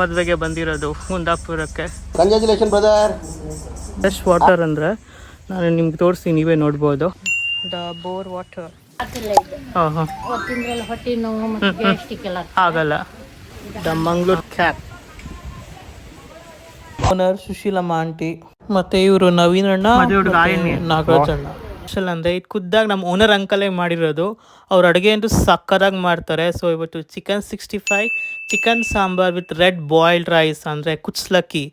ಮದುವೆಗೆ ಬಂದಿರೋದು ಕುಂದಾಪುರಕ್ಕೆ ಕಂಗ್ರ್ಯಾಚುಲೇಷನ್ ಬ್ರದರ್ ಫ್ರೆಶ್ ವಾಟರ್ ಅಂದ್ರೆ ನಾನು ನಿಮ್ಗೆ ತೋರಿಸಿ ನೀವೇ ನೋಡ್ಬೋದು. ದ ಬೋರ್ ವಾಟರ್ ಹಾಂ ಹಾಂ ತಿಂದ್ರಲ್ಲಿ ಹೊಟ್ಟೆ ನೋವು ಮತ್ತು ಗ್ಯಾಸ್ಟಿಕ್ ಎಲ್ಲ ಆಗಲ್ಲ. The Mangalore cab owner Sushilamma aunty ಮತ್ತೆ ಇವರು ನವೀನ್ ಅಣ್ಣ ನಾಗರಾಜ್ ಅಣ್ಣ ಸ್ಪೆಷಲ್ ಅಂದರೆ ಇದು ಖುದ್ದಾಗಿ ನಮ್ಮ ಓನರ್ ಅಂಕಲೇ ಮಾಡಿರೋದು. ಅವ್ರ ಅಡುಗೆ ಅಂತೂ ಸಕ್ಕದಾಗಿ ಮಾಡ್ತಾರೆ. ಸೊ ಇವತ್ತು chicken sixty five chicken sambar with red boiled rice ಅಂದರೆ ಕುಚ್ಲಕ್ಕಿ.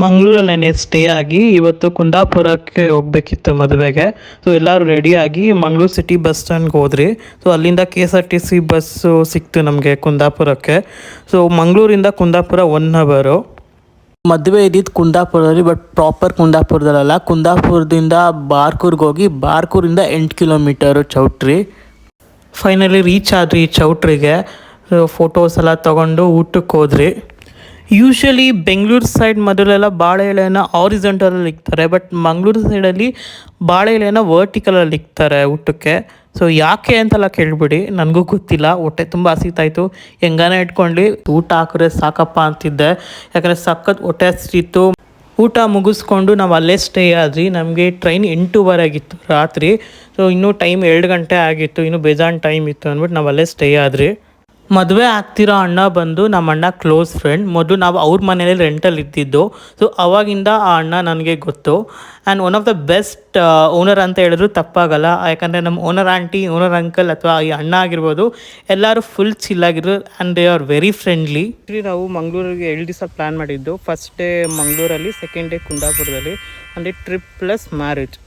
ಮಂಗಳೂರಲ್ಲೇ ಸ್ಟೇ ಆಗಿ ಇವತ್ತು ಕುಂದಾಪುರಕ್ಕೆ ಹೋಗ್ಬೇಕಿತ್ತು ಮದುವೆಗೆ. ಸೊ ಎಲ್ಲರೂ ರೆಡಿಯಾಗಿ ಮಂಗಳೂರು ಸಿಟಿ ಬಸ್ ಸ್ಟ್ಯಾಂಡ್ಗೆ ಹೋದ್ರಿ. ಸೊ ಅಲ್ಲಿಂದ K S R T C bus ಸಿಕ್ತು ನಮಗೆ ಕುಂದಾಪುರಕ್ಕೆ. ಸೊ ಮಂಗಳೂರಿಂದ ಕುಂದಾಪುರ ಒನ್ ಅವರು ಮದುವೆ ಇದ್ದಿದ್ದು ಕುಂದಾಪುರದಲ್ಲಿ ಬಟ್ ಪ್ರಾಪರ್ ಕುಂದಾಪುರದಲ್ಲ ಕುಂದಾಪುರದಿಂದ ಬಾರ್ಕೂರ್ಗೆ ಹೋಗಿ ಬಾರ್ಕೂರಿಂದ ಎಂಟು ಕಿಲೋಮೀಟರು ಚೌಟ್ರಿ. ಫೈನಲಿ ರೀಚ್ ಆದ್ರಿ ಚೌಟ್ರಿಗೆ. ಫೋಟೋಸ್ ಎಲ್ಲ ತಗೊಂಡು ಊಟಕ್ಕೆ ಹೋದ್ರಿ. ಯೂಶ್ವಲಿ ಬೆಂಗಳೂರು ಸೈಡ್ ಮೊದಲೆಲ್ಲ ಬಾಳೆ ಎಲೆನ ಆರಿಜೆಂಟಲಲ್ಲಿ ಇಕ್ತಾರೆ. ಬಟ್ ಮಂಗಳೂರು ಸೈಡಲ್ಲಿ ಬಾಳೆ ಎಲೆನ ವರ್ಟಿಕಲಲ್ಲಿ ಇಕ್ತಾರೆ ಊಟಕ್ಕೆ. ಸೊ ಯಾಕೆ ಅಂತೆಲ್ಲ ಕೇಳಿಬಿಡಿ. ನನಗೂ ಗೊತ್ತಿಲ್ಲ. ಹೊಟ್ಟೆ ತುಂಬ ಹಸಿತಾಯಿತು. ಹೆಂಗಾನ ಇಟ್ಕೊಂಡು ಊಟ ಹಾಕಿದ್ರೆ ಸಾಕಪ್ಪ ಅಂತಿದ್ದೆ. ಯಾಕಂದರೆ ಸಖತ್ ಹೊಟ್ಟೆ ಹಸಿತ್ತು ಊಟ ಮುಗಿಸ್ಕೊಂಡು ನಾವು ಅಲ್ಲೇ ಸ್ಟೇ ಆದ್ರಿ ನಮಗೆ ಟ್ರೈನ್ ಎಂಟೂವರೆಗಿತ್ತು ರಾತ್ರಿ. ಸೊ ಇನ್ನೂ ಟೈಮ್ ಎರಡು ಗಂಟೆ ಆಗಿತ್ತು. ಇನ್ನೂ ಬೇಜಾನ್ ಟೈಮ್ ಇತ್ತು ಅಂದ್ಬಿಟ್ಟು ನಾವು ಅಲ್ಲೇ ಸ್ಟೇ ಆದ್ರಿ ಮದುವೆ ಆಗ್ತಿರೋ ಅಣ್ಣ ಬಂದು ನಮ್ಮ ಅಣ್ಣ ಕ್ಲೋಸ್ ಫ್ರೆಂಡ್ ಮೊದಲು ನಾವು ಅವ್ರ ಮನೇಲಿ ರೆಂಟಲ್ಲಿ ಇದ್ದಿದ್ದು. ಸೊ ಅವಾಗಿಂದ ಆ ಅಣ್ಣ ನನಗೆ ಗೊತ್ತು. And one of the best owner ಅಂತ ಹೇಳಿದ್ರು ತಪ್ಪಾಗಲ್ಲ. ಯಾಕಂದರೆ ನಮ್ಮ ಓನರ್ ಆಂಟಿ ಓನರ್ ಅಂಕಲ್ ಅಥವಾ ಈ ಅಣ್ಣ ಆಗಿರ್ಬೋದು ಎಲ್ಲರೂ full ಚಿಲ್ಲಾಗಿದ್ರು and they are very friendly ನಾವು ಮಂಗಳೂರಿಗೆ ಎರಡು ದಿವಸ ಪ್ಲ್ಯಾನ್ ಮಾಡಿದ್ದು. ಫಸ್ಟ್ ಡೇ ಮಂಗಳೂರಲ್ಲಿ ಸೆಕೆಂಡ್ ಡೇ ಕುಂದಾಪುರದಲ್ಲಿ. ಅಂದರೆ ಟ್ರಿಪ್ ಪ್ಲಸ್ ಮ್ಯಾರೇಜ್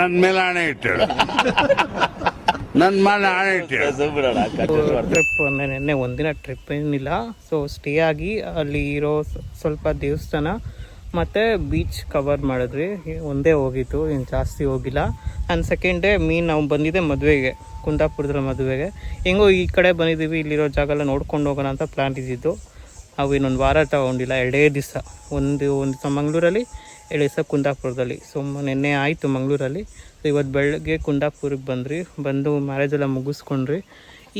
ನನ್ನ ಮೇಲೆ ಆಣೆ ಮನೆ ನನ್ ಮೇಲೆ ಆಣೆ ಟ್ರಿಪ್ ನಿನ್ನೆ ಒಂದಿನ ಟ್ರಿಪ್ ಏನಿಲ್ಲ. ಸೊ ಸ್ಟೇ ಆಗಿ ಅಲ್ಲಿ ಇರೋ ಸ್ವಲ್ಪ ದೇವಸ್ಥಾನ ಮತ್ತು ಬೀಚ್ ಕವರ್ ಮಾಡಿದ್ವಿ. ಒಂದೇ ಹೋಗಿತ್ತು ಏನು ಜಾಸ್ತಿ ಹೋಗಿಲ್ಲ. ಆ್ಯಂಡ್ ಸೆಕೆಂಡ್ ಡೇ ಮೀನ್ ನಾವು ಬಂದಿದ್ದೆ ಮದುವೆಗೆ ಕುಂದಾಪುರದ ಮದುವೆಗೆ. ಹೆಂಗೋ ಈ ಕಡೆ ಬಂದಿದ್ದೀವಿ ಇಲ್ಲಿರೋ ಜಾಗ ಎಲ್ಲ ನೋಡ್ಕೊಂಡು ಹೋಗೋಣ ಅಂತ ಪ್ಲ್ಯಾನ್ ಇದ್ದಿದ್ದು. ನಾವು ಇನ್ನೊಂದು ವಾರ ತಗೊಂಡಿಲ್ಲ ಎರಡೇ ದಿವಸ. ಒಂದು ಒಂದು ದಿವಸ ಮಂಗಳೂರಲ್ಲಿ ಎರಡು ದಿವಸ ಕುಂದಾಪುರದಲ್ಲಿ. ಸೊ ನಿನ್ನೆ ಆಯಿತು ಮಂಗಳೂರಲ್ಲಿ. ಸೊ ಇವತ್ತು ಬೆಳಗ್ಗೆ ಕುಂದಾಪುರಕ್ಕೆ ಬಂದ್ರಿ. ಬಂದು ಮ್ಯಾರೇಜ್ ಎಲ್ಲ ಮುಗಿಸ್ಕೊಂಡ್ರಿ.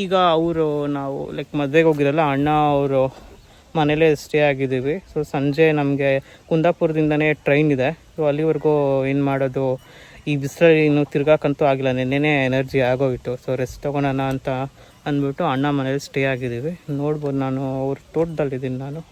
ಈಗ ಅವರು ನಾವು ಲೈಕ್ ಮದುವೆಗೆ ಹೋಗಿರಲ್ಲ, ಅಣ್ಣ ಅವರು ಮನೇಲೇ ಸ್ಟೇ ಆಗಿದ್ದೀವಿ. ಸೊ ಸಂಜೆ ನಮಗೆ ಕುಂದಾಪುರದಿಂದನೇ ಟ್ರೈನ್ ಇದೆ. ಸೊ ಅಲ್ಲಿವರೆಗೂ ಏನು ಮಾಡೋದು? ಈ ಬಿಸಿಲಲ್ಲಿ ಇನ್ನೂ ತಿರ್ಗಾಕಂತೂ ಆಗಿಲ್ಲ. ನಿನ್ನೆನೇ ಎನರ್ಜಿ ಆಗೋಗಿತ್ತು. ಸೊ ರೆಸ್ಟ್ ತೊಗೊಳೋಣ ಅಂತ ಅಂದ್ಬಿಟ್ಟು ಅಣ್ಣ ಮನೇಲಿ ಸ್ಟೇ ಆಗಿದ್ದೀವಿ. ನೋಡ್ಬೋದು ನಾನು, ಅವ್ರ ತೋಟದಲ್ಲಿದ್ದೀನಿ ನಾನು.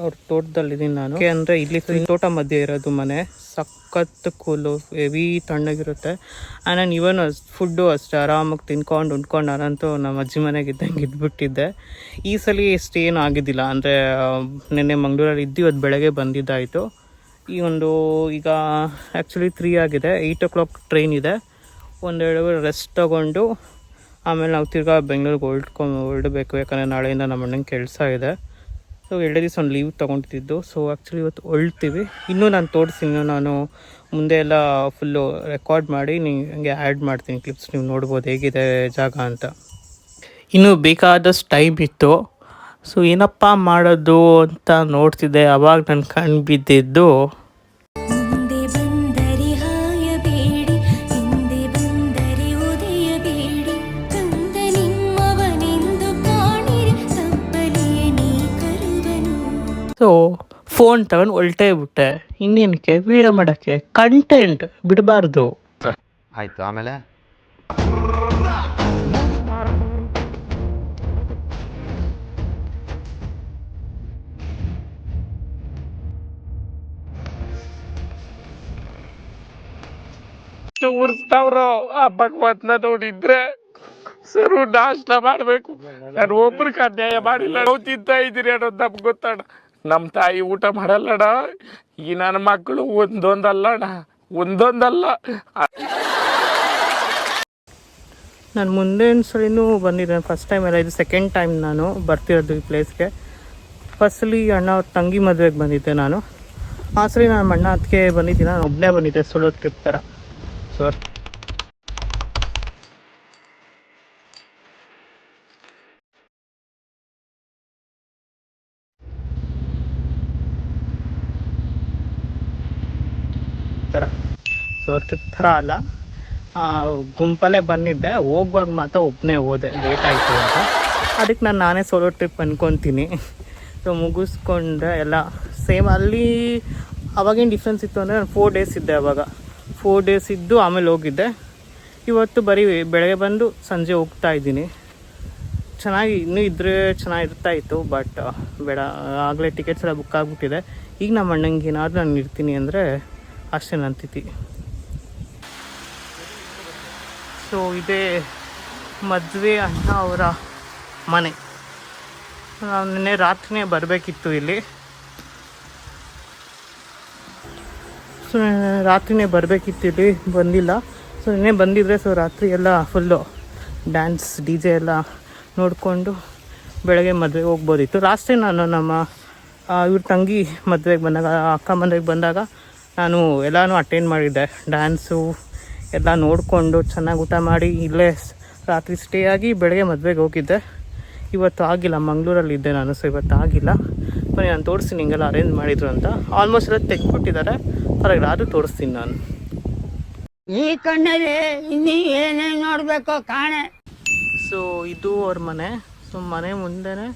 ಅವ್ರ ತೋಟದಲ್ಲಿದ್ದೀನಿ ನಾನು. ಅಂದ್ರೆ ಇಲ್ಲಿ ತೋಟ ಮಧ್ಯೆ ಇರೋದು ಮನೆ. ಸಖತ್ ಕೂಲು ಹೆವಿ ತಣ್ಣಗಿರುತ್ತೆ. ಆ್ಯಂಡ್ ನಾನು ಇವನ್ ಫುಡ್ಡು ಅಷ್ಟೇ, ಆರಾಮಾಗಿ ತಿನ್ಕೊಂಡು ಉಂಡ್ಕೊಂಡು ನಾನಂತೂ ನಮ್ಮ ಅಜ್ಜಿ ಮನೆಗೆ ಇದ್ದಂಗೆ ಇದ್ಬಿಟ್ಟಿದ್ದೆ. ಈ ಸಲ ಏನು ಆಗಿದ್ದಿಲ್ಲ. ಅಂದರೆ ನಿನ್ನೆ ಮಂಗಳೂರಲ್ಲಿ ಇದ್ದು ಇವತ್ತು ಬೆಳಗ್ಗೆ ಬಂದಿದ್ದಾಯಿತು. ಈ ಒಂದು, ಈಗ ಆ್ಯಕ್ಚುಲಿ ತ್ರೀ ಆಗಿದೆ. ಏಯ್ಟ್ ಓ ಕ್ಲಾಕ್ ಟ್ರೈನ್ ಇದೆ ಒಂದೆರಡು ರೆಸ್ಟ್ ತೊಗೊಂಡು, ಆಮೇಲೆ ನಾವು ತಿರ್ಗಾ ಬೆಂಗಳೂರಿಗೆ ಹೊರಡ್ಕೊಂಡು ಹೊರಡಬೇಕು. ಯಾಕಂದರೆ ನಾಳೆಯಿಂದ ನಮ್ಮ ಅಣ್ಣಂಗೆ ಕೆಲಸ ಇದೆ. ಸೊ ಎರಡು ದಿವಸ ಒಂದು ಲೀವ್ ತೊಗೊಂಡಿದ್ದು. ಸೊ ಆ್ಯಕ್ಚುಲಿ ಇವತ್ತು ಹೊಳ್ತೀವಿ ಇನ್ನೂ ನಾನು ತೋರಿಸ್ತೀನಿ. ನಾನು ಮುಂದೆ ಎಲ್ಲ ಫುಲ್ಲು ರೆಕಾರ್ಡ್ ಮಾಡಿ ನಿಮಗೆ ಆ್ಯಡ್ ಮಾಡ್ತೀನಿ ಕ್ಲಿಪ್ಸ್ ನೀವು ನೋಡ್ಬೋದು ಹೇಗಿದೆ ಜಾಗ ಅಂತ. ಇನ್ನೂ ಬೇಕಾದಷ್ಟು ಟೈಮ್ ಇತ್ತು. ಸೊ ಏನಪ್ಪ ಮಾಡೋದು ಅಂತ ನೋಡ್ತಿದ್ದೆ. ಅವಾಗ ನಾನು ಕಣ್ಣು ಬಿದ್ದಿದ್ದು ಸೊ ಫೋನ್ ತಗೊಂಡು ಹೊಲ್ಟೇ ಬಿಟ್ಟೆ. ಇನ್ನೇನಕ್ಕೆ? ವೀಡಿಯೋ ಮಾಡಕ್ಕೆ. ಕಂಟೆಂಟ್ ಬಿಡಬಾರ್ದು. ಆಯ್ತು ಆಮೇಲೆ? ಉರ್ಸ್ತಾವ್ರು ಆ ಭಗವತ್ನ ನೋಡಿದ್ರೆ ಸರು ನಾಶನ ಮಾಡ್ಬೇಕು. ನಾನು ಒಬ್ರಿಗೆ ಅನ್ಯಾಯ ಮಾಡಿಲ್ಲ. ನಾವು ತಿಂತಾ ಇದ್ದೀರಿ ಅನ್ನೋದು ನಮ್ಗೆ ಗೊತ್ತಣ್ಣ. ನಮ್ಮ ತಾಯಿ ಊಟ ಮಾಡಲ್ಲಣ ಈ ನನ್ನ ಮಕ್ಕಳು ಒಂದೊಂದಲ್ಲಣ ಒಂದೊಂದಲ್ಲ. ನಾನು ಮುಂದೆ ಸಲಿನೂ ಬಂದಿದ್ದೇನೆ ಫಸ್ಟ್ ಟೈಮ್ ಎಲ್ಲ ಇದು ಸೆಕೆಂಡ್ ಟೈಮ್ ನಾನು ಬರ್ತಿರೋದು ಈ ಪ್ಲೇಸ್ಗೆ ಫಸ್ಟ್ಲಿ ಅಣ್ಣ ಅವ್ರ ತಂಗಿ ಮದುವೆಗೆ ಬಂದಿದ್ದೆ ನಾನು. ಆ ಸರಿ ನಾನು ಅಣ್ಣ ಅದಕ್ಕೆ ಬಂದಿದ್ದೀನಿ, ನಾನು ಒಬ್ಬನೇ ಬಂದಿದ್ದೆ ಸೋಲೋ ಟ್ರಿಪ್ ಥರ ಸೊ ಥರ ಅಲ್ಲ. ಗುಂಪಲ್ಲೇ ಬಂದಿದ್ದೆ. ಹೋಗುವಾಗ ಮಾತ್ರ ಒಬ್ಬನೇ ಹೋದೆ. ಲೇಟ್ ಆಯಿತು ಅಂತ. ಅದಕ್ಕೆ ನಾನು ನಾನೇ ಸೋಲೋ ಟ್ರಿಪ್ ಅನ್ಕೊತೀನಿ. ಸೊ ಮುಗಿಸ್ಕೊಂಡೆ ಎಲ್ಲ. ಸೇಮ್ ಅಲ್ಲಿ ಅವಾಗೇನು ಡಿಫ್ರೆನ್ಸ್ ಇತ್ತು ಅಂದರೆ ನಾನು ಫೋರ್ ಡೇಸ್ ಇದ್ದೆ ಅವಾಗ. ಫೋರ್ ಡೇಸ್ ಇದ್ದು ಆಮೇಲೆ ಹೋಗಿದ್ದೆ. ಇವತ್ತು ಬರೀ ಬೆಳಗ್ಗೆ ಬಂದು ಸಂಜೆ ಹೋಗ್ತಾ ಇದ್ದೀನಿ. ಚೆನ್ನಾಗಿ ಇನ್ನೂ ಇದ್ರೆ ಚೆನ್ನಾಗಿರ್ತಾ ಇತ್ತು ಬಟ್ ಬೇಡ. ಆಗಲೇ ಟಿಕೆಟ್ಸ್ ಎಲ್ಲ ಬುಕ್ ಆಗಿಬಿಟ್ಟಿದೆ. ಈಗ ನಮ್ಮ ಅಣ್ಣಂಗೆ ಏನಾದರೂ ನಾನು ಇರ್ತೀನಿ ಅಂದರೆ ಅಷ್ಟೇ ನನ್ನ ಸೊ, ಇದೇ ಮದುವೆ ಅಣ್ಣ ಅವರ ಮನೆ. ನಾವು ನಿನ್ನೆ ರಾತ್ರಿನೇ ಬರಬೇಕಿತ್ತು ಇಲ್ಲಿ. ಸೊ, ರಾತ್ರಿನೇ ಬರಬೇಕಿತ್ತು ಇಲ್ಲಿ, ಬಂದಿಲ್ಲ. ಸೊ, ನಿನ್ನೆ ಬಂದಿದ್ರೆ ಸೊ, ರಾತ್ರಿ ಎಲ್ಲ ಫುಲ್ಲು ಡ್ಯಾನ್ಸ್ ಡಿ ಜೆ ಎಲ್ಲ ನೋಡಿಕೊಂಡು ಬೆಳಗ್ಗೆ ಮದುವೆಗೆ ಹೋಗ್ಬೋದಿತ್ತು. ಟೈಮ್ ನಾನು ನಮ್ಮ ಇವ್ರ ತಂಗಿ ಮದುವೆಗೆ ಬಂದಾಗ, ಅಕ್ಕ ಮದುವೆಗೆ ಬಂದಾಗ ನಾನು ಎಲ್ಲನೂ ಅಟೆಂಡ್ ಮಾಡಿದ್ದೆ. ಡ್ಯಾನ್ಸು ಎಲ್ಲ ನೋಡಿಕೊಂಡು ಚೆನ್ನಾಗಿ ಊಟ ಮಾಡಿ ಇಲ್ಲೇ ರಾತ್ರಿ ಸ್ಟೇ ಆಗಿ ಬೆಳಗ್ಗೆ ಮದುವೆಗೆ ಹೋಗಿದ್ದೆ. ಇವತ್ತು ಆಗಿಲ್ಲ ಮಂಗಳೂರಲ್ಲಿ ಇದ್ದೆ ನಾನು ಸೊ ಇವತ್ತು ಆಗಿಲ್ಲ. ಬನ್ನಿ ನಾನು ತೋರಿಸ್ತೀನಿ ಹಿಂಗೆಲ್ಲ ಅರೇಂಜ್ ಮಾಡಿದ್ರು ಅಂತ. ಆಲ್ಮೋಸ್ಟ್ ಎಲ್ಲ ತೆಗ್ಬಿಟ್ಟಿದ್ದಾರೆ ಪರವಾಗಿಲ್ಲ ಆದರೂ ತೋರಿಸ್ತೀನಿ ನಾನು. ಈ ಕಣ್ಣಲ್ಲಿ ಇನ್ನೀ ಏನೇ ನೋಡಬೇಕು ಕಾಣೆ. ಸೊ ಇದು ಅವ್ರ ಮನೆ. ಸೊ ಮನೆ ಮುಂದೆನೇ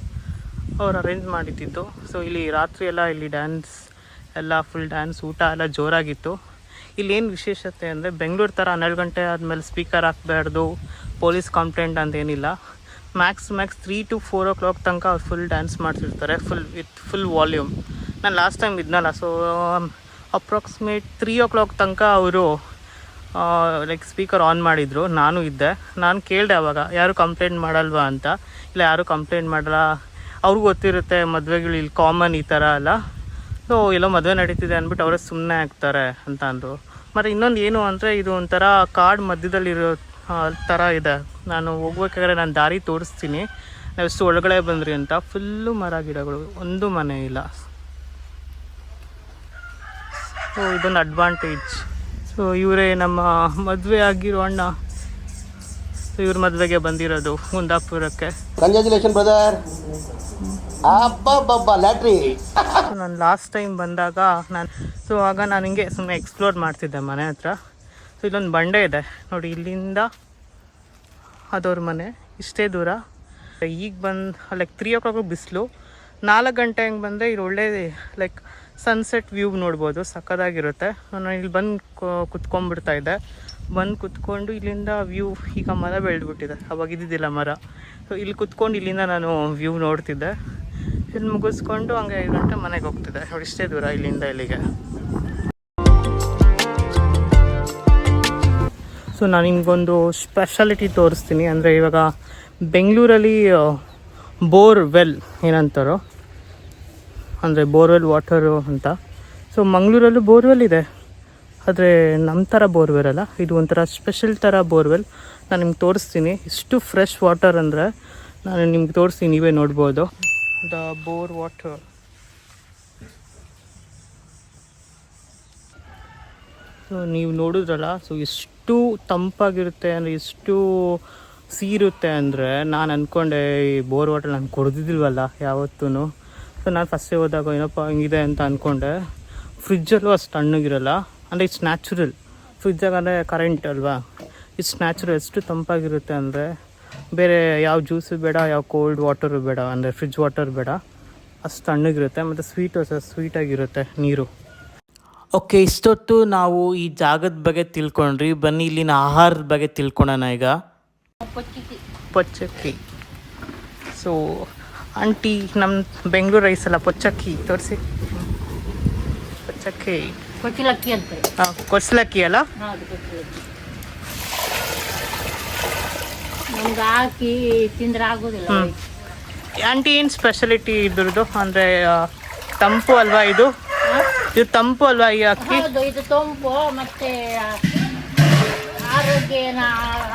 ಅವ್ರು ಅರೇಂಜ್ ಮಾಡಿದ್ದಿದ್ದು. ಸೊ ಇಲ್ಲಿ ರಾತ್ರಿ ಎಲ್ಲ ಇಲ್ಲಿ ಡ್ಯಾನ್ಸ್ ಎಲ್ಲ ಫುಲ್ ಡ್ಯಾನ್ಸ್ ಊಟ ಎಲ್ಲ ಜೋರಾಗಿತ್ತು. ಇಲ್ಲಿ ಏನು ವಿಶೇಷತೆ ಅಂದರೆ ಬೆಂಗಳೂರು ಥರ ಹನ್ನೆರಡು ಗಂಟೆ ಆದಮೇಲೆ ಸ್ಪೀಕರ್ ಹಾಕಬಾರ್ದು ಪೊಲೀಸ್ ಕಂಪ್ಲೇಂಟ್ ಅಂತ ಏನಿಲ್ಲ max max three to four o'clock ತನಕ ಅವ್ರು ಫುಲ್ ಡ್ಯಾನ್ಸ್ ಮಾಡ್ತಿರ್ತಾರೆ ಫುಲ್ ವಿತ್ ಫುಲ್ ವಾಲ್ಯೂಮ್ ನಾನು ಲಾಸ್ಟ್ ಟೈಮ್ ಇದ್ನಲ್ಲ ಸೊ ಅಪ್ರಾಕ್ಸಿಮೇಟ್ ತ್ರೀ ಓ ಕ್ಲಾಕ್ ತನಕ ಅವರು ಲೈಕ್ ಸ್ಪೀಕರ್ ಆನ್ ಮಾಡಿದರು. ನಾನು ಇದ್ದೆ. ನಾನು ಕೇಳಿದೆ ಅವಾಗ, ಯಾರು ಕಂಪ್ಲೇಂಟ್ ಮಾಡಲ್ವಾ? ಅಂತ. ಇಲ್ಲ, ಯಾರು ಕಂಪ್ಲೇಂಟ್ ಮಾಡಲ್ಲ? ಅವ್ರಿಗೂ ಗೊತ್ತಿರುತ್ತೆ ಮದುವೆಗಳು ಇಲ್ಲಿ ಕಾಮನ್ ಈ ಥರ ಅಲ್ಲ. ಸೊ ಎಲ್ಲೋ ಮದುವೆ ನಡೀತಿದೆ ಅಂದ್ಬಿಟ್ಟು ಅವರೇ ಸುಮ್ಮನೆ ಆಗ್ತಾರೆ ಅಂತ ಅಂದರು. ಮತ್ತು ಇನ್ನೊಂದು ಏನು ಅಂದರೆ ಇದು ಒಂಥರ ಕಾಡು ಮಧ್ಯದಲ್ಲಿರೋ ಥರ ಇದೆ. ನಾನು ಹೋಗ್ಬೇಕಾದ್ರೆ ನಾನು ದಾರಿ ತೋರಿಸ್ತೀನಿ. ನಾವು ಎಷ್ಟು ಒಳಗಡೆ ಬಂದ್ರಿ ಅಂತ. ಫುಲ್ಲು ಮರ ಗಿಡಗಳು. ಒಂದು ಮನೆ ಇಲ್ಲ. ಸೊ ಇದೊಂದು ಅಡ್ವಾಂಟೇಜ್ ಸೊ ಇವರೇ ನಮ್ಮ ಮದುವೆ ಆಗಿರೋ ಅಣ್ಣ. ಇವ್ರ ಮದುವೆಗೆ ಬಂದಿರೋದು ಕುಂದಾಪುರಕ್ಕೆ ಬ್ರದರ್ ನಾನು ಲಾಸ್ಟ್ ಟೈಮ್ ಬಂದಾಗ ನಾನು ಸೊ ಆಗ ನಾನು ಹಿಂಗೆ ಸುಮ್ಮನೆ ಎಕ್ಸ್ಪ್ಲೋರ್ ಮಾಡ್ತಿದ್ದೆ ಮನೆ ಹತ್ರ. ಸೊ ಇಲ್ಲೊಂದು ಬಂಡೆ ಇದೆ. ನೋಡಿ, ಇಲ್ಲಿಂದ ಅದವ್ರ ಮನೆ. ಇಷ್ಟೇ ದೂರ. ಈಗ ಬಂದು ಲೈಕ್ ತ್ರೀ ಓ ಕ್ಲಾಕ್ ಬಿಸಿಲು. ನಾಲ್ಕು ಗಂಟೆ ಹಂಗೆ ಬಂದರೆ ಇಲ್ಲಿ ಒಳ್ಳೆ ಲೈಕ್ ಸನ್ಸೆಟ್ ವ್ಯೂ ನೋಡ್ಬೋದು. ಸಕ್ಕದಾಗಿರುತ್ತೆ ನಾನು ಇಲ್ಲಿ ಬಂದು ಕುತ್ಕೊಂಡ್ಬಿಡ್ತಾ ಇದ್ದೆ. ಬಂದು ಕುತ್ಕೊಂಡು ಇಲ್ಲಿಂದ ವ್ಯೂ ಈಗ ಮರ ಬೆಳೆದ್ಬಿಟ್ಟಿದೆ. ಅವಾಗ ಇದ್ದಿದ್ದಿಲ್ಲ ಮರ. ಸೊ ಇಲ್ಲಿ ಕುತ್ಕೊಂಡು ಇಲ್ಲಿಂದ ನಾನು ವ್ಯೂ ನೋಡ್ತಿದ್ದೆ. ಇಲ್ಲಿ ಮುಗಿಸ್ಕೊಂಡು ಹಂಗೆ ಐದು ಗಂಟೆ ಮನೆಗೆ ಹೋಗ್ತಿದ್ದೆ ಇಷ್ಟೇ ದೂರ ಇಲ್ಲಿಂದ ಇಲ್ಲಿಗೆ. ಸೊ ನಾನು ನಿಮ್ಗೊಂದು ಸ್ಪೆಷಾಲಿಟಿ ತೋರಿಸ್ತೀನಿ. ಅಂದರೆ ಇವಾಗ ಬೆಂಗಳೂರಲ್ಲಿ ಬೋರ್ ವೆಲ್ ಏನಂತಾರೋ? ಅಂದರೆ ಬೋರ್ವೆಲ್ ವಾಟರು ಅಂತ. ಸೊ ಮಂಗಳೂರಲ್ಲೂ ಬೋರ್ವೆಲ್ ಇದೆ. ಆದರೆ ನಮ್ಮ ಥರ ಬೋರ್ವೆಲ್ ಅಲ್ಲ. ಇದು ಒಂಥರ ಸ್ಪೆಷಲ್ ಥರ ಬೋರ್ವೆಲ್. ನಾನು ನಿಮ್ಗೆ ತೋರಿಸ್ತೀನಿ. ಇಷ್ಟು ಫ್ರೆಶ್ ವಾಟರ್ ಅಂದರೆ ನಾನು ನಿಮ್ಗೆ ತೋರಿಸ್ತೀನಿ, ನೀವೇ ನೋಡ್ಬೋದು. ದ ಬೋರ್ ವಾಟರ್ ಸೊ ನೀವು ನೋಡಿದ್ರಲ್ಲ ಸೊ ಎಷ್ಟು ತಂಪಾಗಿರುತ್ತೆ ಅಂದರೆ, ಎಷ್ಟು ಸೀರುತ್ತೆ ಅಂದರೆ, ನಾನು ಅಂದ್ಕೊಂಡೆ ಈ ಬೋರ್ ವಾಟರ್ ನಾನು ಕುಡ್ದಿದ್ದಿಲ್ವಲ್ಲ ಯಾವತ್ತೂ ಸೊ ನಾನು ಫಸ್ಟೇ ಹೋದಾಗ ಏನಪ್ಪ ಹಿಂಗಿದೆ ಅಂತ ಅಂದ್ಕೊಂಡೆ ಫ್ರಿಜ್ಜಲ್ಲೂ ಅಷ್ಟು ತಣ್ಣಗಿರಲ್ಲ, ಅಂದರೆ ಇಟ್ಸ್ ನ್ಯಾಚುರಲ್ ಫ್ರಿಜ್ಜಾಗಂದರೆ ಕರೆಂಟ್ ಅಲ್ವಾ? ಇಟ್ಸ್ ನ್ಯಾಚುರಲ್ ಎಷ್ಟು ತಂಪಾಗಿರುತ್ತೆ ಅಂದರೆ ಬೇರೆ ಯಾವ ಜ್ಯೂಸು ಬೇಡ ಯಾವ ಕೋಲ್ಡ್ ವಾಟರು ಬೇಡ ಅಂದರೆ ಫ್ರಿಜ್ ವಾಟರ್ ಬೇಡ. ಅಷ್ಟು ತಣ್ಣಗಿರುತ್ತೆ ಮತ್ತು ಸ್ವೀಟು ಸಹ ಸ್ವೀಟಾಗಿರುತ್ತೆ ನೀರು. ಓಕೆ ಇಷ್ಟೊತ್ತು ನಾವು ಈ ಜಾಗದ ಬಗ್ಗೆ ತಿಳ್ಕೊಂಡ್ರಿ ಬನ್ನಿ ಇಲ್ಲಿನ ಆಹಾರದ ಬಗ್ಗೆ ತಿಳ್ಕೊಳೋಣ ಈಗ. ಪೊಚ್ಚಿಕ್ಕಿ. ಪೊಚ್ಚಕ್ಕಿ ಸೊ ಆಂಟಿ ನಮ್ಮ ಬೆಂಗಳೂರು ರೈಸ್ ಅಲ್ಲ ಪೊಚ್ಚಕ್ಕಿ ತೋರಿಸಿ. ಪೊಚ್ಚಕ್ಕಿ. ಕೊಚ್ಚಲಕ್ಕಿ ಅಂತಾರೆ ಹಾಂ ಕೊಸ್ಲಕ್ಕಿ ಅಲ್ಲ ಹೌದು ಕೊಚ್ಚಿಲಕ್ಕಿ ನಮ್ಗೆ ಹಾಕಿ ತಿಂದ್ರೆ ಆಗೋದಿಲ್ಲ. ಆಂಟಿ ಏನು ಸ್ಪೆಷಾಲಿಟಿ ಇದ್ರದ್ದು ಅಂದರೆ ತಂಪು ಅಲ್ವಾ ಇದು? ಇದು ತಂಪು ಅಲ್ವಾ ಈ ಅಕ್ಕಿ? ಹೌದು ಇದು ತಂಪು ಮತ್ತೆ ಆರೋಗ್ಯ ಏನ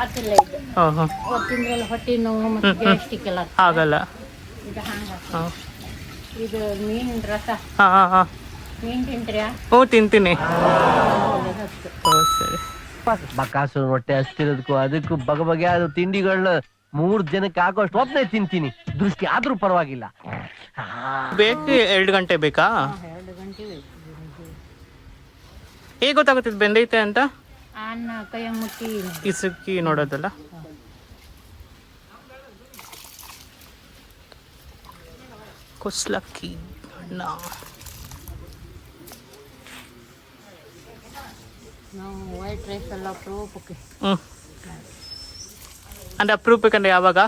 ಹತ್ತಿಲ್ಲ ಇದು. ಹಾಂ ಹಾಂ ತಿಂದ್ರೆಲ್ಲ ಹೊಟ್ಟೆ ನೋವು ಮತ್ತೆ ಗ್ಯಾಸ್ಟಿಕ್ ಎಲ್ಲ. ಆಗಲ್ಲ. ಇದು ಹಾಂ ಇದು ಮೀನಿನ ರಸ. ಹಾಂ ಹಾಂ ಹಾಂ. ಮೀನ್ ತಿಂತ್ರ್ಯಾ ಹ್ಞೂ ತಿಂತೀನಿ. ಓ ಸರಿ. ಬಕಾಸು ಹೊಟ್ಟೆ ಹಸ್ತಿರೋದಕ್ಕೂ ಅದಕ್ಕೂ ಬಗೆ ಬಗೆಯಾದ ತಿಂಡಿಗಳನ್ನ ಮೂರ್ ಜನಕ್ಕೆ ಆಗೋಷ್ಟು ಒಬ್ಬನೇ ತಿಂತೀನಿ. ದೃಷ್ಟಿ ಆದ್ರೂ ಪರವಾಗಿಲ್ಲ. ಬೇಕು ಎರಡು ಗಂಟೆ ಬೇಕಾ? ಎರಡು ಗಂಟೆ ಬೇಕು. ಹೇಗೆ ಗೊತ್ತಾಗುತ್ತೆ ಬೆಂದೈತೆ ಅಂತ ಕಿಸುಕಿ ನೋಡೋದಲ್ಲ. ಕುಸ್ಲಕ್ಕಿ ಅಣ್ಣ ನಾವು ವೈಟ್ ರೈಸ್ ಎಲ್ಲ ಅಪರೂಪಕ್ಕೆ. ಹ್ಞೂ ಅಂದರೆ ಅಪರೂಪಕ್ಕಂದ್ರೆ ಯಾವಾಗ?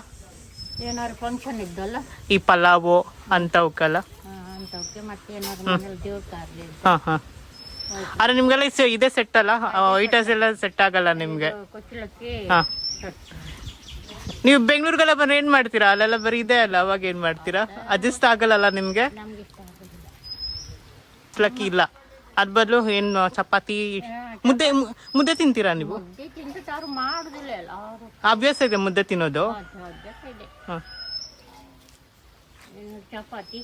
ಏನಾದ್ರು ಫಂಕ್ಷನ್ ಇದ್ದಲ್ಲ ಈ ಪಲಾವು ಅಂಥವಕ್ಕಲ್ಲ? ಅಂಥವಕ್ಕೆ ಮತ್ತೆ ಏನಾದ್ರು ಮನೇಲಿ ಹಾಂ ಹಾಂ. ಆದರೆ ನಿಮಗೆಲ್ಲ ಇಸ್ ಇದೇ ಸೆಟ್ ಅಲ್ಲ? ಐಟಸ್ ಎಲ್ಲ ಸೆಟ್ ಆಗಲ್ಲ ನಿಮಗೆ? ಕೊಚ್ಚಲಕ್ಕಿ ಹಾಂ. ನೀವು ಬೆಂಗಳೂರಿಗೆಲ್ಲ ಬಂದ್ರೆ ಏನು ಮಾಡ್ತೀರಾ? ಅಲ್ಲೆಲ್ಲ ಬರೀ ಇದೆ ಅಲ್ಲ ಅವಾಗ ಏನು ಮಾಡ್ತೀರಾ? ಅಡ್ಜಸ್ಟ್ ಆಗಲ್ಲಲ್ಲ ನಿಮಗೆ? ನಮ್ಗೆ ಲಕ್ಕಿ ಇಲ್ಲ. ಅದ್ ಬದಲು ಏನು ಚಪಾತಿ ಮುದ್ದೆ ಮುದ್ದೆ ತಿಂತೀರಾ ನೀವು? ಮುದ್ದೆ ಮಾಡುದಿಲ್ಲ ಅಲ್ಲ ಅವರು ಅಭ್ಯಾಸ ಇದೆ ಮುದ್ದೆ ತಿನ್ನೋದು? ಅಭ್ಯಾಸ ಇದೆ. ಹ. ಇನ್ನು ಚಪಾತಿ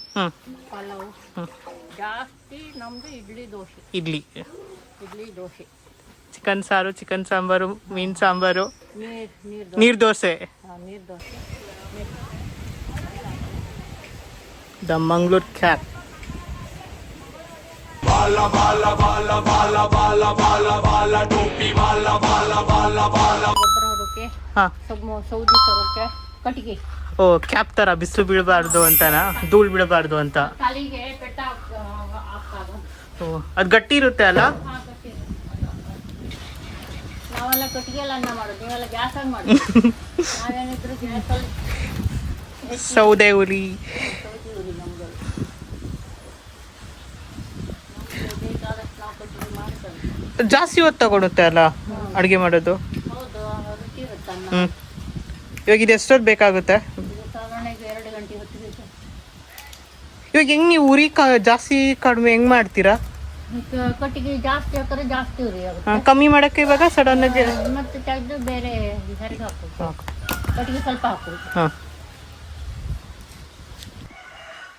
ಪಲಾವ್ ಜಾಸ್ತಿ ನಮ್ದು ಇಡ್ಲಿ ದೋಸೆ. ಇಡ್ಲಿ. ಇಡ್ಲಿ ದೋಸೆ. ಚಿಕನ್ ಸಾರು ಚಿಕನ್ ಸಾಂಬಾರು ಮೀನ್ ಸಾಂಬಾರು ನೀರ್ ನೀರ್ ದೋಸೆ. ನೀರು ದೋಸೆ. ಆ, ನೀರ್ ದೋಸೆ. ದ ಮಂಗ್ಳೂರ್ ಕ್ಯಾಪ್ ಗೊಬ್ಬರ ಹೊರಕ್ಕೆ ಹಾಂ. ಸೊಮ್ಮು ಸೌದಿ ತರೋಕೆ ಕಟ್ಟಿಗೆ. ಓ ಕ್ಯಾಪ್ ತರ ಬಿಸಿಲು ಬೀಳಬಾರ್ದು ಅಂತನಾ? ಧೂಳು ಬೀಳಬಾರ್ದು ಅಂತ. ಕಾಲಿಗೆ ಪೆಟ್ಟ ಹಾಕ್ತಾಗ ಓ ಅದು ಗಟ್ಟಿ ಇರುತ್ತೆ ಅಲ್ಲ? ನಾವೆಲ್ಲ ಕಟ್ಟಿಗೆಲ್ಲ ಅನ್ನ ಮಾಡೋದು ನೀವೆಲ್ಲ ನಾವೇನಿದ್ರು ಗ್ಯಾಸಲ್ಲಿ ಸೌದೆ ಉರಿ ಸೌದಿ ನಮ್ಗೆ ಬೇಕಾದಷ್ಟು ನಾವು ಕಟ್ಟಿಗೆ ಮಾಡ್ತೇವೆ ಜಾಸ್ತಿ ಹೊತ್ತು ತಗೊಳುತ್ತೆ ಅಲ್ಲ ಅಡುಗೆ ಮಾಡೋದು? ಹ್ಞೂ ಇವಾಗ ಇದು ಎಷ್ಟೊತ್ತು ಬೇಕಾಗುತ್ತೆ? ಇವಾಗ ಹೆಂಗೆ ನೀವು ಉರಿ ಕ ಜಾಸ್ತಿ ಕಡಿಮೆ ಹೆಂಗೆ ಮಾಡ್ತೀರಾ? ಕಟ್ಟಿಗೆ ಜಾಸ್ತಿ ಹಾಕಿದ್ರೆ ಜಾಸ್ತಿ ಉರಿ ಕಮ್ಮಿ ಮಾಡಕ್ಕೆ ಇವಾಗ ಸಡನ್ ಆಗಿ ಮತ್ತೆ ತೆಗೆದು ಬೇರೆ ಹಾಕೋದು ಕಟ್ಟಿಗೆ ಸ್ವಲ್ಪ ಹಾಕೋದು ಹಾಂ.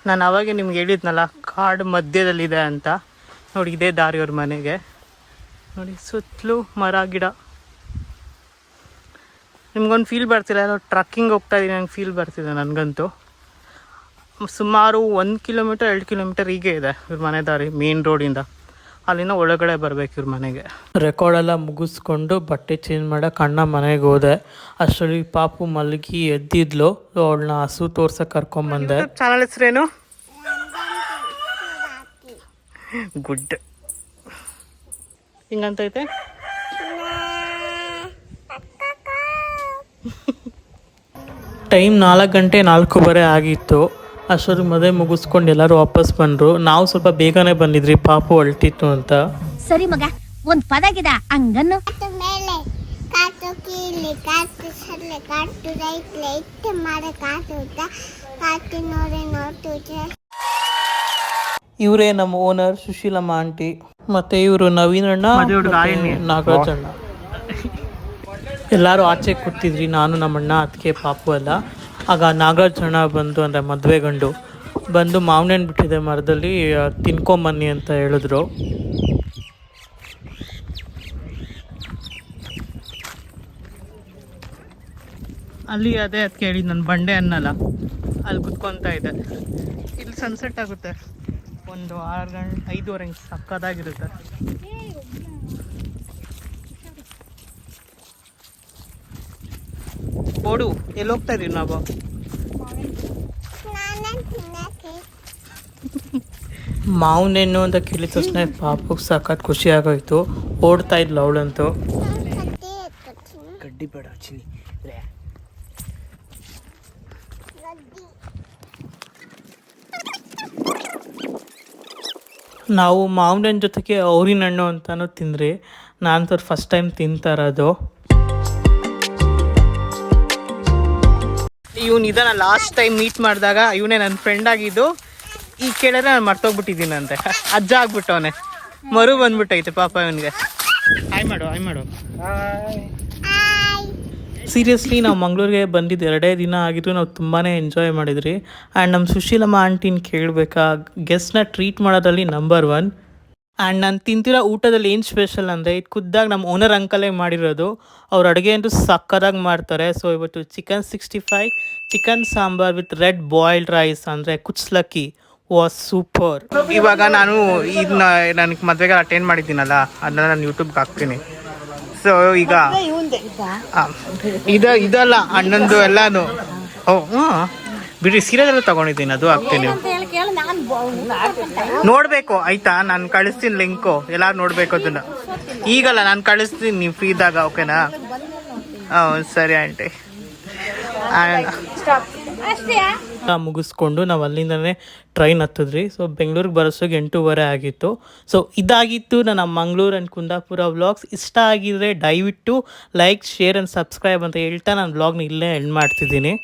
ನಾನು ಅವಾಗೆ ನಿಮ್ಗೆ ಹೇಳಿದ್ನಲ್ಲ ಕಾಡು ಮಧ್ಯದಲ್ಲಿದೆ ಅಂತ. ನೋಡಿ ಇದೇ ದಾರಿಯವ್ರ ಮನೆಗೆ. ನೋಡಿ ಸುತ್ತಲೂ ಮರ ಗಿಡ. ನಿಮ್ಗೊಂದು ಫೀಲ್ ಬರ್ತಿಲ್ಲ ಏನೋ ಟ್ರಕ್ಕಿಂಗ್ ಹೋಗ್ತಾ ಇದ್ದೀನಿ ನಂಗೆ ಫೀಲ್ ಬರ್ತಿದೆ ನನಗಂತೂ. ಸುಮಾರು ಒಂದು ಕಿಲೋಮೀಟರ್ ಎರಡು ಕಿಲೋಮೀಟರ್ ಹೀಗೆ ಇದೆ ಇವ್ರ ಮನೆ ದಾರಿ ಮೇನ್ ರೋಡಿಂದ ಅಲ್ಲಿನ ಒಳಗಡೆ ಬರಬೇಕು ಇವ್ರ ಮನೆಗೆ. ರೆಕಾರ್ಡ್ ಎಲ್ಲ ಮುಗಿಸ್ಕೊಂಡು ಬಟ್ಟೆ ಚೇಂಜ್ ಮಾಡೋಕೆ ಅಣ್ಣ ಮನೆಗೆ ಹೋದೆ. ಅಷ್ಟರಲ್ಲಿ ಪಾಪು ಮಲಗಿ ಎದ್ದಿದ್ಲು. ಅವಳನ್ನ ಹಸು ತೋರ್ಸಕ್ಕೆ ಕರ್ಕೊಂಬಂದೆ. ಚಾನಲ್ ಹೆಸರೇನು? ಗುಡ್ ಹಿಂಗಂತೈತೆ? ಟೈಮ್ ನಾಲ್ಕು ಗಂಟೆ ನಾಲ್ಕೂವರೆ ಆಗಿತ್ತು. ಅಷ್ಟೊತ್ತಿಗೆ ಮದುವೆ ಮುಗಿಸ್ಕೊಂಡು ಎಲ್ಲರೂ ವಾಪಸ್ ಬಂದರು. ನಾವು ಸ್ವಲ್ಪ ಬೇಗನೆ ಬಂದಿದ್ರಿ. ಪಾಪು ಹೊಳ್ತಿತ್ತು ಅಂತ. ಸರಿ ಮಗ ಒಂದು ಪದ ಗಿದ ಹಂಗನ್ನು. ಮೇಲೆ ಕಾಟು ಕೀಲಿ ಕಾಟು ಸಲ್ಲೆ ಕಾಟು ರೈತ್ಲೆ ಇಟ್ಟು ಮಾಡ ಕಾಟು ಕಾಟು ನೋಡಿ ನೋಡ್ತಿದ್ರೆ ಇವರೇ ನಮ್ಮ ಓನರ್ ಸುಶೀಲಮ್ಮ ಆಂಟಿ. ಮತ್ತೆ ಇವರು ನವೀನ್ ಅಣ್ಣ ನಾಗರಾಜ್ ಅಣ್ಣ. ಎಲ್ಲರೂ ಆಚೆ ಕೂತಿದ್ರಿ ನಾನು ನಮ್ಮಣ್ಣ ಅದಕ್ಕೆ ಪಾಪು ಅಲ್ಲ. ಆಗ ನಾಗರಾಜ್ ಅಣ್ಣ ಬಂದು ಅಂದರೆ ಮದುವೆ ಗಂಡು. ಬಂದು ಮಾವಿನ ಹಣ್ಣು ಬಿಟ್ಟಿದೆ ಮರದಲ್ಲಿ ತಿನ್ಕೊಂಬನ್ನಿ ಅಂತ ಹೇಳಿದ್ರು. ಅಲ್ಲಿ ಅದೇ ಅದಕ್ಕೆ ಹೇಳಿ ನನ್ನ ಬಂಡೆ ಅನ್ನಲ್ಲ. ಅಲ್ಲಿ ಕುತ್ಕೊತಾ ಇದೆ ಇಲ್ಲಿ ಸನ್ಸೆಟ್ ಆಗುತ್ತೆ. ಒಂದು ಆರು ಗಂಟೆ, ಐದುವರೆ ಹಿಂಗೆ ಸಕ್ಕದಾಗಿರುತ್ತೆ ಓಡು ಎಲ್ಲಿ ಹೋಗ್ತಾ ಇದೀವಿ ನಾವು. ಮಾವನೆಣ್ಣು ಅಂತ ಕೇಳಿದ ತಕ್ಷಣ ಪಾಪಕ್ಕೆ ಸಖತ್ ಖುಷಿ ಆಗೋಯ್ತು. ಓಡ್ತಾ ಇದ್ಲು ಅವಳಂತೂ. ಗಡ್ಡಿ ಬೇಡ ಚಿನಿ ನಾವು ಮಾವಿನ ಹಣ್ಣು ಜೊತೆಗೆ ಅವ್ರಿನ ಹಣ್ಣು ಅಂತಲೂ ತಿಂದ್ರಿ ನಾನು ಸರ್ ಫಸ್ಟ್ ಟೈಮ್ ತಿಂತಾ ಇರೋದು ಇವನು ಇದನ್ನ ಲಾಸ್ಟ್ ಟೈಮ್ ಮೀಟ್ ಮಾಡಿದಾಗ ಇವನೇ ನನ್ನ ಫ್ರೆಂಡ್ ಆಗಿದ್ದು. ಈ ಕೇಳಿದ್ರೆ ನಾನು ಮರ್ತೋಗ್ಬಿಟ್ಟಿದ್ದೀನಂತೆ. ಅಜ್ಜ ಆಗ್ಬಿಟ್ಟವನೆ. ಮರು ಬಂದ್ಬಿಟ್ಟೈತೆ ಪಾಪ ಇವನಿಗೆ. ಹಾಯ್ ಮಾಡು ಹಾಯ್ ಮಾಡು. ಸೀರಿಯಸ್ಲಿ ನಾವು ಮಂಗಳೂರಿಗೆ ಬಂದಿದ್ದು ಎರಡೇ ದಿನ ಆಗಿದ್ರು ನಾವು ತುಂಬಾ ಎಂಜಾಯ್ ಮಾಡಿದ್ರಿ. ಆ್ಯಂಡ್ ನಮ್ಮ ಸುಶೀಲಮ್ಮ ಆಂಟಿನ ಕೇಳಬೇಕಾ? ಗೆಸ್ಟ್ನ ಟ್ರೀಟ್ ಮಾಡೋದ್ರಲ್ಲಿ ನಂಬರ್ ಒನ್ ಆ್ಯಂಡ್ ನಾನು ತಿಂತಿರೋ ಊಟದಲ್ಲಿ ಏನು ಸ್ಪೆಷಲ್ ಅಂದರೆ, ಇದು ಖುದ್ದಾಗಿ ನಮ್ಮ ಓನರ್ ಅಂಕಲೇ ಮಾಡಿರೋದು. ಅವ್ರ ಅಡುಗೆ ಅಂತೂ ಸಕ್ಕದಾಗಿ ಮಾಡ್ತಾರೆ. ಸೊ ಇವತ್ತು chicken sixty five chicken sambar with red boiled rice ಅಂದರೆ ಕುಚ್ಲಕ್ಕಿ. ವಾಸ್ ಸೂಪರ್ ಇವಾಗ ನಾನು ಇದನ್ನ ನನಗೆ ಮದುವೆಗೆ ಅಟೆಂಡ್ ಮಾಡಿದ್ದೀನಲ್ಲ ಅದನ್ನ ನಾನು ಯೂಟ್ಯೂಬ್ಗೆ ಹಾಕ್ತೀನಿ. ಸೊ ಈಗ ಇದ? ಇದು ಇದಲ್ಲ ಅಣ್ಣಂದು ಎಲ್ಲಾನು. ಓ ಹ್ಞೂ ಬಿಡಿ ಸೀರಿಯಲ್ ತಗೊಂಡಿದ್ದೀನಿ ಅದು ಹಾಕ್ತೀನಿ ನೋಡ್ಬೇಕು ಆಯ್ತಾ? ನಾನು ಕಳಿಸ್ತೀನಿ ಲಿಂಕು ಎಲ್ಲ ನೋಡ್ಬೇಕು ಅದನ್ನ. ಈಗಲ್ಲ ನಾನು ಕಳಿಸ್ತೀನಿ ನೀವು ಫ್ರೀ ಇದ್ದಾಗ ಓಕೆನಾ ಹ್ಞೂ ಸರಿ ಆಂಟಿ. ಮುಗಿಸ್ಕೊಂಡು ನಾವು ಅಲ್ಲಿಂದನೇ ಟ್ರೈನ್ ಹತ್ತಿದ್ರಿ ಸೊ ಬೆಂಗಳೂರಿಗೆ ಬರೋಸೋಗಿ ಎಂಟೂವರೆ ಆಗಿತ್ತು. ಸೊ ಇದಾಗಿತ್ತು ನನ್ನ ಮಂಗಳೂರು ಆ್ಯಂಡ್ ಕುಂದಾಪುರ ವ್ಲಾಗ್ಸ್ ಇಷ್ಟ ಆಗಿದ್ರೆ ದಯವಿಟ್ಟು ಲೈಕ್ ಶೇರ್ ಆ್ಯಂಡ್ ಸಬ್ಸ್ಕ್ರೈಬ್ ಅಂತ ಹೇಳ್ತಾ ನಾನು ವ್ಲಾಗ್ನ ಇಲ್ಲೇ ಎಂಡ್ ಮಾಡ್ತಿದ್ದೀನಿ.